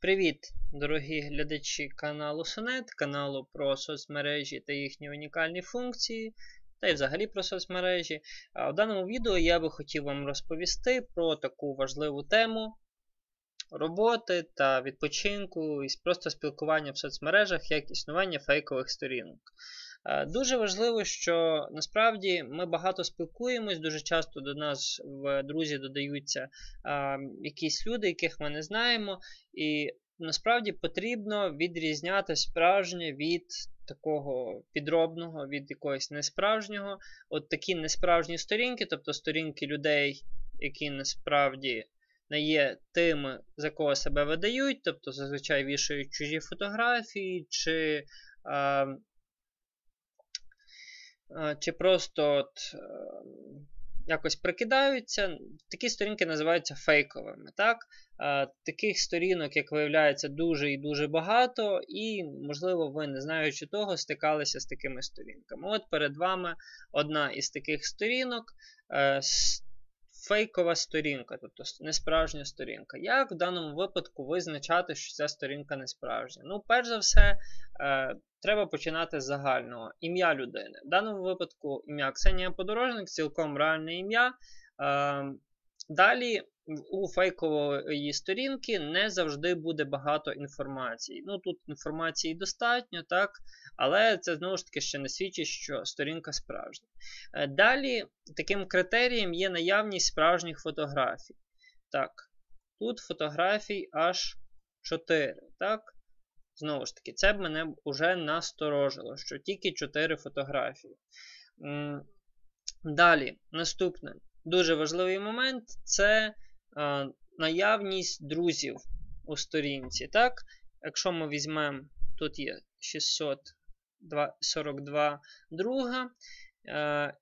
Привіт, дорогі глядачі каналу Сонет, каналу про соцмережі та їхні унікальні функції, та й взагалі про соцмережі. В даному відео я би хотів вам розповісти про таку важливу тему роботи та відпочинку і просто спілкування в соцмережах як існування фейкових сторінок. Дуже важливо, що насправді ми багато спілкуємось, дуже часто до нас в друзі додаються а, якісь люди, яких ми не знаємо. І насправді потрібно відрізняти справжнє від такого підробного, від якогось несправжнього. От такі несправжні сторінки, тобто сторінки людей, які насправді не є тими, за кого себе видають, тобто зазвичай вішають чужі фотографії, чи. А, чи просто от, е, якось прикидаються. Такі сторінки називаються фейковими. так? Таких сторінок, як виявляється, дуже і дуже багато, і, можливо, ви, не знаючи того, стикалися з такими сторінками. От перед вами одна із таких сторінок. Е, фейкова сторінка, тобто несправжня сторінка. Як в даному випадку визначати, що ця сторінка не справжня? Ну, перш за все, е, треба починати з загального ім'я людини. В даному випадку ім'я Ксенія Подорожник, цілком реальне ім'я. Е, далі у фейкової сторінки не завжди буде багато інформації. Ну, тут інформації достатньо, так, але це знову ж таки ще не свідчить, що сторінка справжня. Е, далі, таким критерієм є наявність справжніх фотографій. Так, тут фотографій аж 4. так. Знову ж таки, це б мене вже насторожило, що тільки 4 фотографії. Далі, наступне дуже важливий момент це а, наявність друзів у сторінці. Так? Якщо ми візьмемо, тут є 642 друга. А,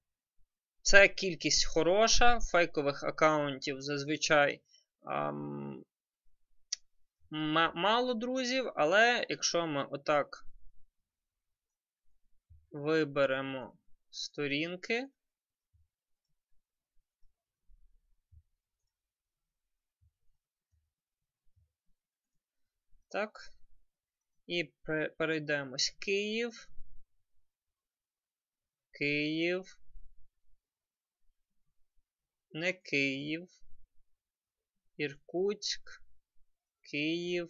це кількість хороша, фейкових аккаунтів зазвичай а, мало друзів, але якщо ми отак виберемо сторінки, Так. І перейдемось Київ. Київ. Не Київ. Іркутськ. Київ.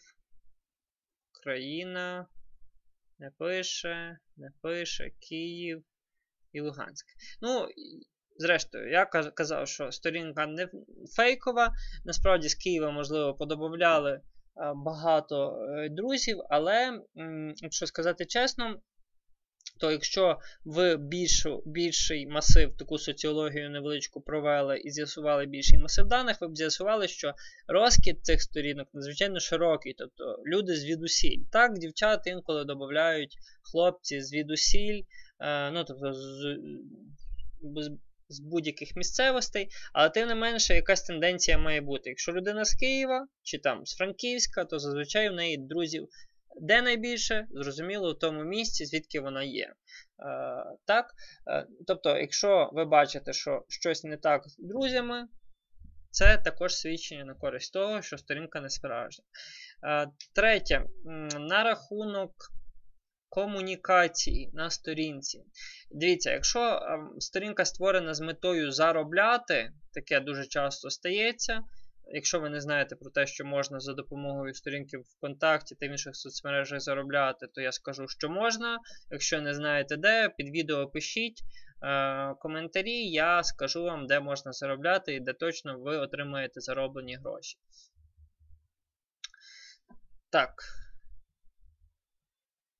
Україна. Не пише, не пише, Київ і Луганськ. Ну, зрештою, я казав, що сторінка не фейкова. Насправді з Києва, можливо, подобавляли багато е, друзів, але, якщо сказати чесно, то якщо ви більшу, більший масив, таку соціологію невеличку провели і з'ясували більший масив даних, ви б з'ясували, що розкид цих сторінок надзвичайно широкий, тобто люди звідусіль. Так, дівчата інколи додають хлопці звідусіль, е, ну, тобто з, з будь-яких місцевостей, але тим не менше, якась тенденція має бути. Якщо людина з Києва чи там з Франківська, то зазвичай в неї друзів де найбільше, зрозуміло, в тому місці, звідки вона є. Е, так? Е, тобто, якщо ви бачите, що щось не так з друзями, це також свідчення на користь того, що сторінка не справжня. Е, третє, на рахунок комунікації на сторінці. Дивіться, якщо ем, сторінка створена з метою заробляти, таке дуже часто стається. Якщо ви не знаєте про те, що можна за допомогою сторінки ВКонтакті та інших соцмережах заробляти, то я скажу, що можна. Якщо не знаєте де, під відео пишіть е, коментарі, я скажу вам, де можна заробляти і де точно ви отримаєте зароблені гроші. Так.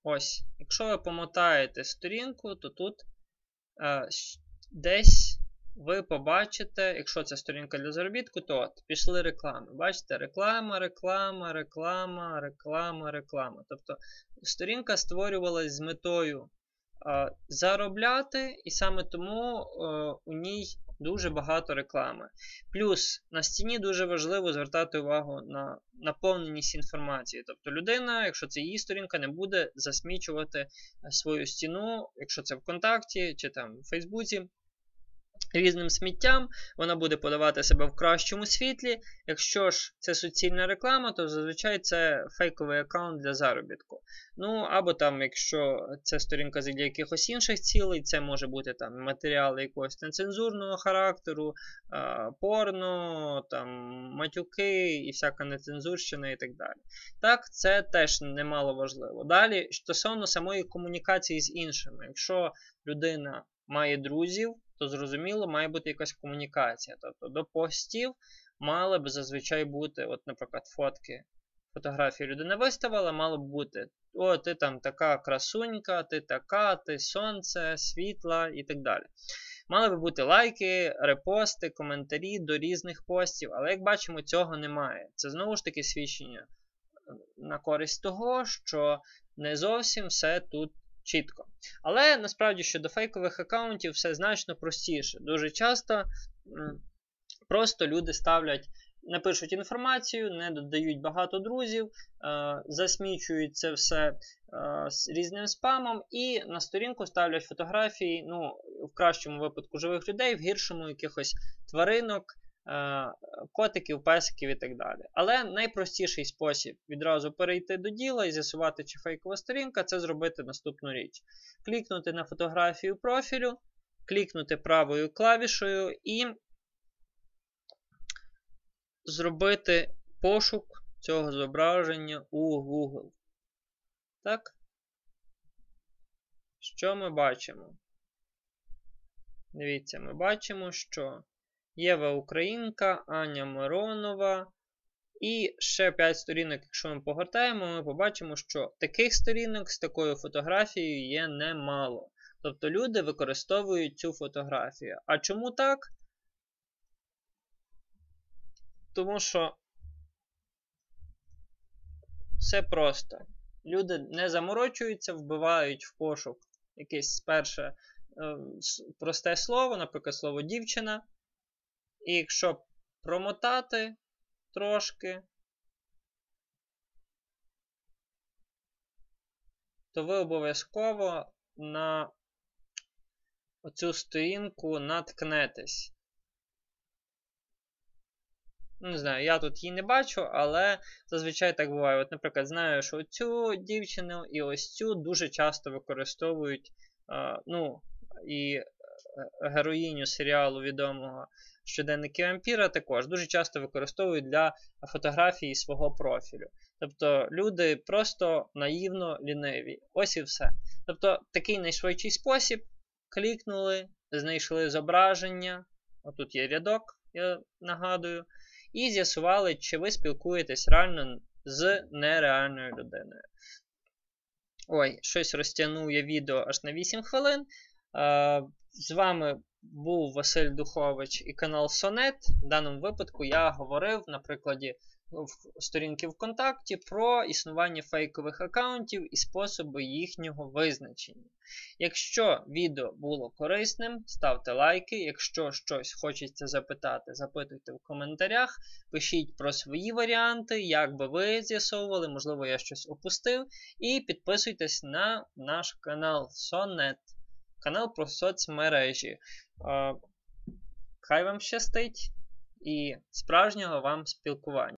Ось, якщо ви помотаєте сторінку, то тут е, десь ви побачите, якщо це сторінка для заробітку, то от пішли реклами. Бачите, реклама, реклама, реклама, реклама, реклама. Тобто сторінка створювалась з метою е, заробляти, і саме тому е, у ній дуже багато реклами. Плюс на стіні дуже важливо звертати увагу на наповненість інформації. Тобто людина, якщо це її сторінка, не буде засмічувати свою стіну, якщо це ВКонтакті чи там в Фейсбуці. Різним сміттям, вона буде подавати себе в кращому світлі. Якщо ж це суцільна реклама, то зазвичай це фейковий аккаунт для заробітку. Ну, або там, якщо це сторінка для якихось інших цілей, це може бути там матеріали якогось нецензурного характеру, порно, там, матюки і всяка нецензурщина і так далі. Так, це теж немало важливо. Далі, стосовно самої комунікації з іншими, якщо людина має друзів, то зрозуміло, має бути якась комунікація. Тобто до постів мали б зазвичай бути, от, наприклад, фотки. Фотографії людина виставила, мало б бути. О, ти там така красунька, ти така, ти сонце, світла і так далі. Мали би бути лайки, репости, коментарі до різних постів, але як бачимо, цього немає. Це знову ж таки свідчення на користь того, що не зовсім все тут чітко. Але насправді щодо фейкових аккаунтів все значно простіше. Дуже часто просто люди ставлять. Не пишуть інформацію, не додають багато друзів, е, засмічують це все е, з різним спамом, і на сторінку ставлять фотографії, ну, в кращому випадку живих людей, в гіршому якихось тваринок, котиків, песиків і так далі. Але найпростіший спосіб відразу перейти до діла і з'ясувати, чи фейкова сторінка, це зробити наступну річ. Клікнути на фотографію профілю, клікнути правою клавішою і зробити пошук цього зображення у Google. Так? Що ми бачимо? Дивіться, ми бачимо, що Єва Українка, Аня Миронова. І ще 5 сторінок, якщо ми погортаємо, ми побачимо, що таких сторінок з такою фотографією є немало. Тобто люди використовують цю фотографію. А чому так? Тому що все просто. Люди не заморочуються, вбивають в пошук якесь перше е, просте слово, наприклад, слово дівчина. І якщо промотати трошки, то ви обов'язково на оцю сторінку наткнетесь. Не знаю, я тут її не бачу, але зазвичай так буває. От, наприклад, знаю, що цю дівчину і ось цю дуже часто використовують, ну, і героїню серіалу відомого щоденники вампіра також дуже часто використовують для фотографії свого профілю. Тобто люди просто наївно ліниві. Ось і все. Тобто такий найшвидший спосіб. Клікнули, знайшли зображення. Отут є рядок, я нагадую. І з'ясували, чи ви спілкуєтесь реально з нереальною людиною. Ой, щось розтягнув я відео аж на 8 хвилин. З вами був Василь Духович і канал Сонет. В даному випадку я говорив на прикладі сторінки ВКонтакті про існування фейкових аккаунтів і способи їхнього визначення. Якщо відео було корисним, ставте лайки. Якщо щось хочеться запитати, запитуйте в коментарях. Пишіть про свої варіанти, як би ви з'ясовували, можливо, я щось опустив. І підписуйтесь на наш канал Сонет канал про соцмережі. Хай вам щастить і справжнього вам спілкування.